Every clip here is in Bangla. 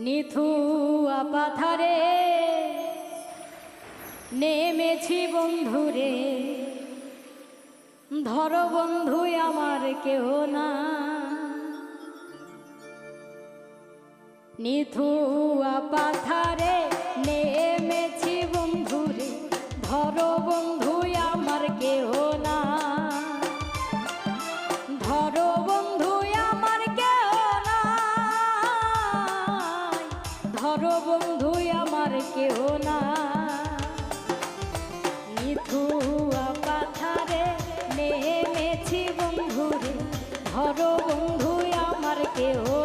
নিথুয়া পাথারে নেমেছি বন্ধুরে। ধরো বন্ধু আমার কেউ না। নিথুয়া পাথা কেউ না। মিথুয়া পাথারে নেমেছি বন্ধুরে ধরো বন্ধু আমার কেউ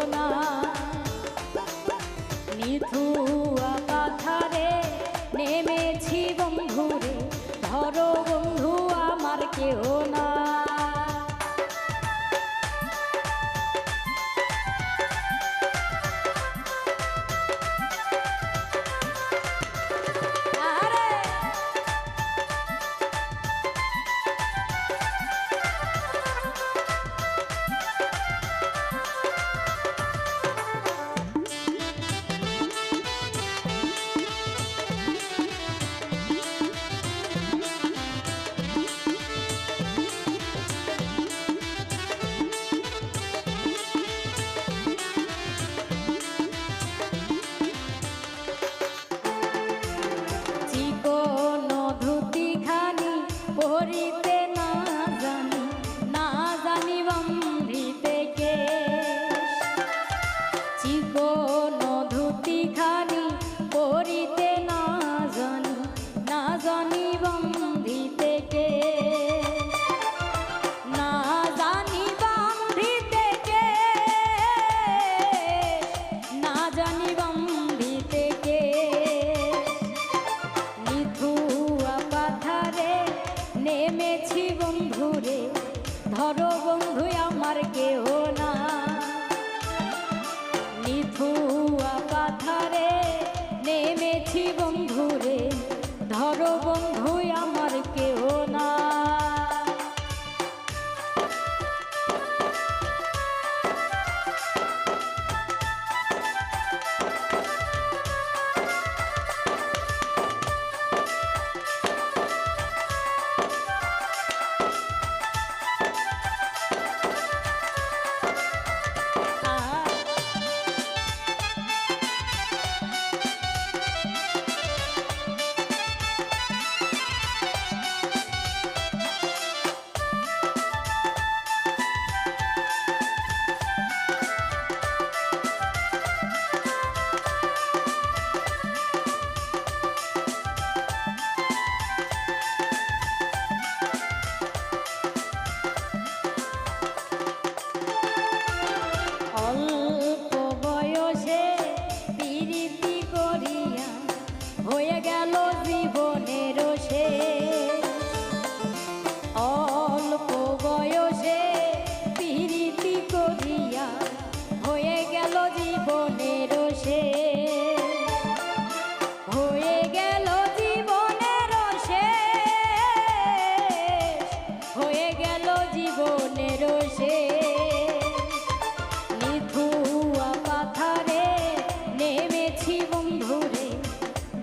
বন্ধুরে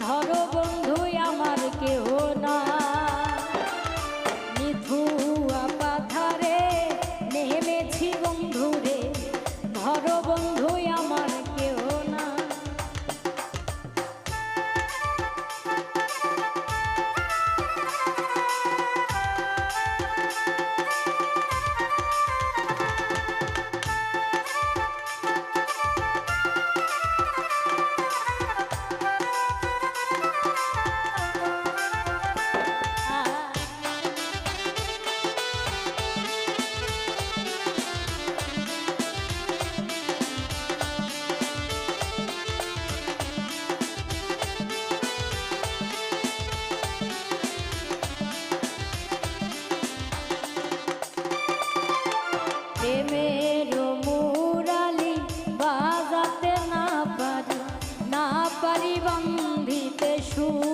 ধরো বন্ধু আমার কেউ ीतेषु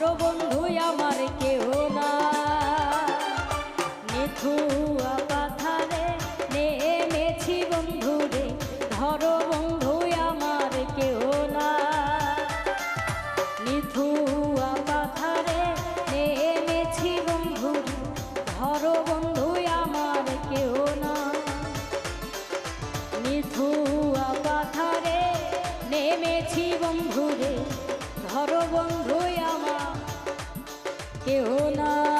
ধরো বন্ধু আমার কেহ না নিথুয়া পাথারে নেমেছি বন্ধু রে, ধরো বন্ধু আমার কেহ না নিথুয়া পাথারে নেমেছি বন্ধু ধরো বন্ধু আমার কেহ না নিথুয়া কেহ না